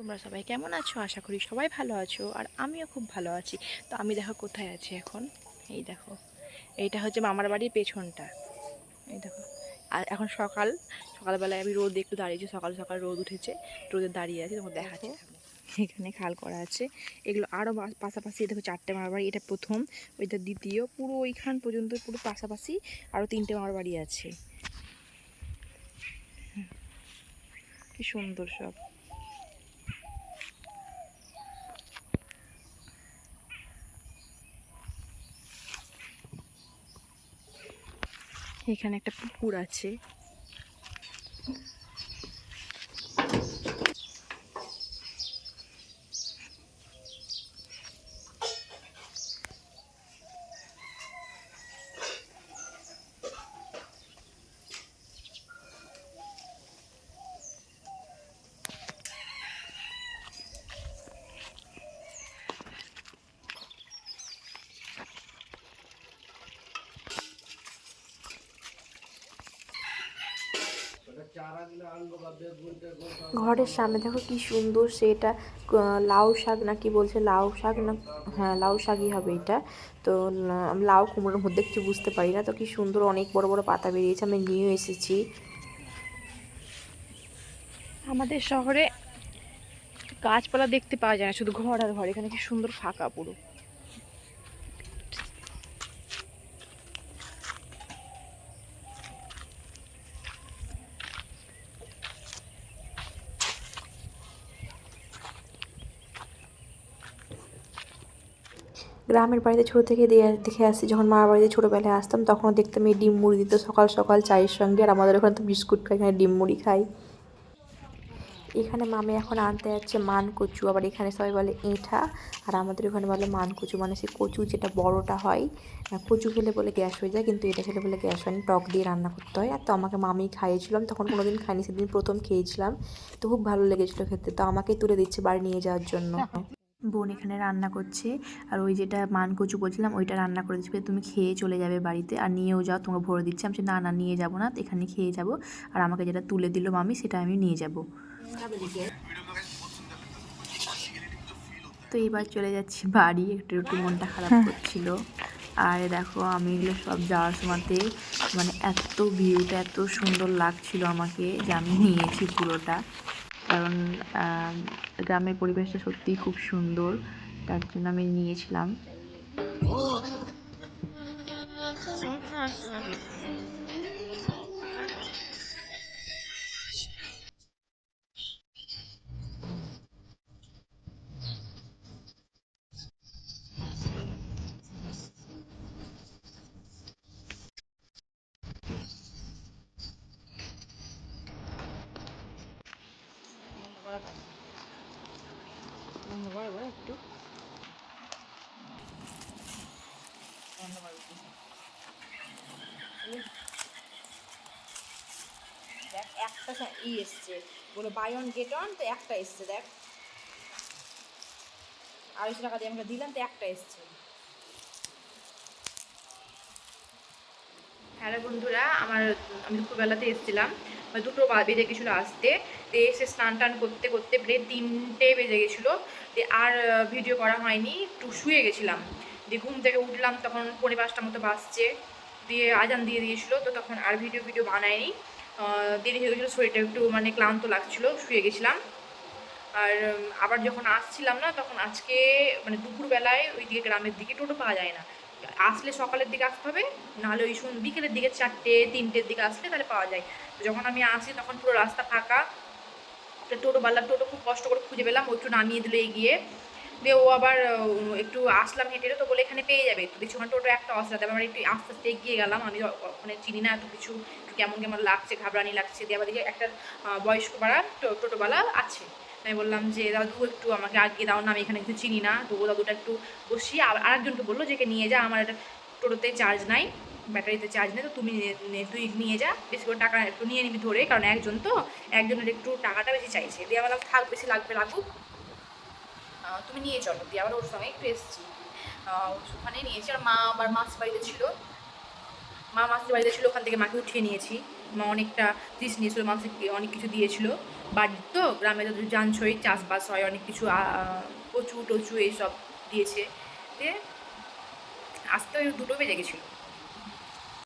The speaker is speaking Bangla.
তোমরা সবাই কেমন আছো? আশা করি সবাই ভালো আছো আর আমিও খুব ভালো আছি। তো আমি দেখো কোথায় আছি এখন? এই দেখো। এইটা হচ্ছে মামার বাড়ির পেছনটা। এই দেখো। আর এখন সকাল সকালবেলায় আমি রোদ একটু দাঁড়িয়েছি সকাল সকাল রোদ উঠেছে রোদে দাঁড়িয়ে আছি তোমাকে দেখাচ্ছি। এখানে খাল করা আছে। এগুলো আরও পাশাপাশি দেখো চারটে মামার বাড়ি এটা প্রথম ওইটা দ্বিতীয় পুরো ওইখান পর্যন্ত পুরো পাশাপাশি আরও তিনটে মামার বাড়ি আছে। কি সুন্দর সব। এখানে একটা পুকুর আছে। ঘরের সামনে দেখো কি সুন্দর সেটা লাউ শাক না কি বলছে, লাউ শাক না হ্যাঁ লাউ শাকই হবে এটা। তো লাউ কুমড়োর মধ্যে কিছু বুঝতে পারি না, তো কি সুন্দর অনেক বড় বড় পাতা বেরিয়েছে, আমি নিয়ে এসেছি। আমাদের শহরে গাছপালা দেখতে পাওয়া যায় না, শুধু ঘর আর ঘর, এখানে কি সুন্দর ফাঁকা পুরো। গ্রামের বাড়িতে ছোটো থেকে দিয়ে দেখে আসছি, যখন মামার বাড়িতে ছোটোবেলায় আসতাম, তখনও দেখতাম এই ডিম মুড়ি দিত সকাল সকাল চায়ের সঙ্গে, আর আমাদের ওখানে তো বিস্কুট খাই, এখানে ডিম মুড়ি খাই। এখানে মামি এখন আনতে যাচ্ছে মান কচু আবার এখানে সবাই বলে এঁঠা আর আমাদের ওখানে বলে মান কচু মানে সেই কচু যেটা বড়টা হয় কচু খেলে বলে গ্যাস হয়ে যায়, কিন্তু এটা খেলে বলে গ্যাস হয় টক দিয়ে রান্না করতে হয়। আর তো আমাকে মামি খাইয়েছিলাম, তখন কোনোদিন খাইনি, সেদিন প্রথম খেয়েছিলাম, তো খুব ভালো লেগেছিলো খেতে, তো আমাকেই তুলে দিচ্ছে বাড়ি নিয়ে যাওয়ার জন্য। বোন এখানে রান্না করছে। আর ওই যেটা মান কচু বলছিলাম ওইটা রান্না করে দিচ্ছে। তুমি খেয়ে চলে যাবে বাড়িতে। আর নিয়েও যাও তোমাকে ভরে দিচ্ছে। আমি না না নিয়ে যাব না এখানে খেয়ে যাব। আর আমাকে যেটা তুলে দিল মামি সেটা আমি নিয়ে যাব। তো এবার চলে যাচ্ছি বাড়ি। একটু একটু মনটা খারাপ করছিল। আর দেখো আমি এগুলো সব যাওয়ার সময়তে মানে এত ভিউটা এত সুন্দর লাগছিল আমাকে যে আমি নিয়েছি পুরোটা। কারণ গ্রামের পরিবেশটা সত্যিই খুব সুন্দর। তার জন্য আমি নিয়েছিলাম। একটু দেখ একটা ই এসছে বলো বাই অন গেট অন তো একটা এসছে দেখ আড়াইশো টাকা দিয়ে আমরা দিলাম তো একটা এসছে হ্যালো বন্ধুরা, আমার আমি দুপুরবেলাতে এসেছিলাম। মানে দুটো বেজে গেছিল আসতে। তো এসে স্নান টান করতে করতে প্রায় তিনটে বেজে গেছিল। দিয়ে আর ভিডিও করা হয়নি। একটু শুয়ে গেছিলাম। দিয়ে ঘুম থেকে উঠলাম, তখন পৌনে পাঁচটা মতো বাজছে। দিয়ে আজান দিয়ে দিয়েছিলো, তো তখন আর ভিডিও ভিডিও বানায়নি। দেরি হয়ে গেছিল, শরীরটা একটু মানে ক্লান্ত লাগছিল, শুয়ে গেছিলাম। আর আবার যখন আসছিলাম না, তখন আজকে মানে দুপুরবেলায় ওই দিকে গ্রামের দিকে টোটো পাওয়া যায় না। আসলে সকালের দিকে আসতে হবে, নাহলে ওই শুন বিকেলের দিকে চারটে, তিনটের দিকে আসলে তাহলে পাওয়া যায়। যখন আমি আসি তখন পুরো রাস্তা ফাঁকা। টোটোওয়ালা টোটো খুব কষ্ট করে খুঁজে পেলাম, ও একটু নামিয়ে দিল এগিয়ে। দিয়ে ও আবার একটু আসলাম হেঁটে তো বলে এখানে পেয়ে যাবে। তো ওখানে টোটো একটা তারপর আমরা একটু আস্তে আস্তে এগিয়ে গেলাম। আমি মানে চিনি না এত কিছু কেমন কেমন লাগছে, ঘাবড়ানি লাগছে। দিয়ে আবার দেখি একটা বয়স্ক পাড়া টোটোওয়ালা আছে। আমি বললাম যে, দাদু, একটু আমাকে আগে দাও না, আমি এখানে কিছু চিনি না। তো দাদুটা একটু বসিয়ে আর আরেকজনকে বলল যে নিয়ে যা, আমার একটা টোটোতে চার্জ নাই, ব্যাটারিতে চার্জ নেই, তো তুমি তুই নিয়ে যা, বেশি করে টাকা একটু নিয়ে নিবি ধরে, কারণ একজন তো, একজনের একটু টাকাটা বেশি চাইছে। দিয়ে বললাম, থাক, বেশি লাগবে, লাগুক। তুমি নিয়ে চলো। দিয়ে আবার ওর সঙ্গে একটু এসেছি। ওখানে নিয়েছি আর মা আবার মাছ বাড়িতে ছিল। মা মাসির বাড়িতে ছিল, ওখান থেকে মাকে উঠিয়ে নিয়েছি। মা অনেকটা জিনিস নিয়েছিল মানুষকে অনেক কিছু দিয়েছিল। বাড়ির তো, গ্রামে তো জানছই চাষবাস হয়, অনেক কিছু কচু টচু এইসব দিয়েছে। দিয়ে আসতে ওই দুটো বেজে গেছিল।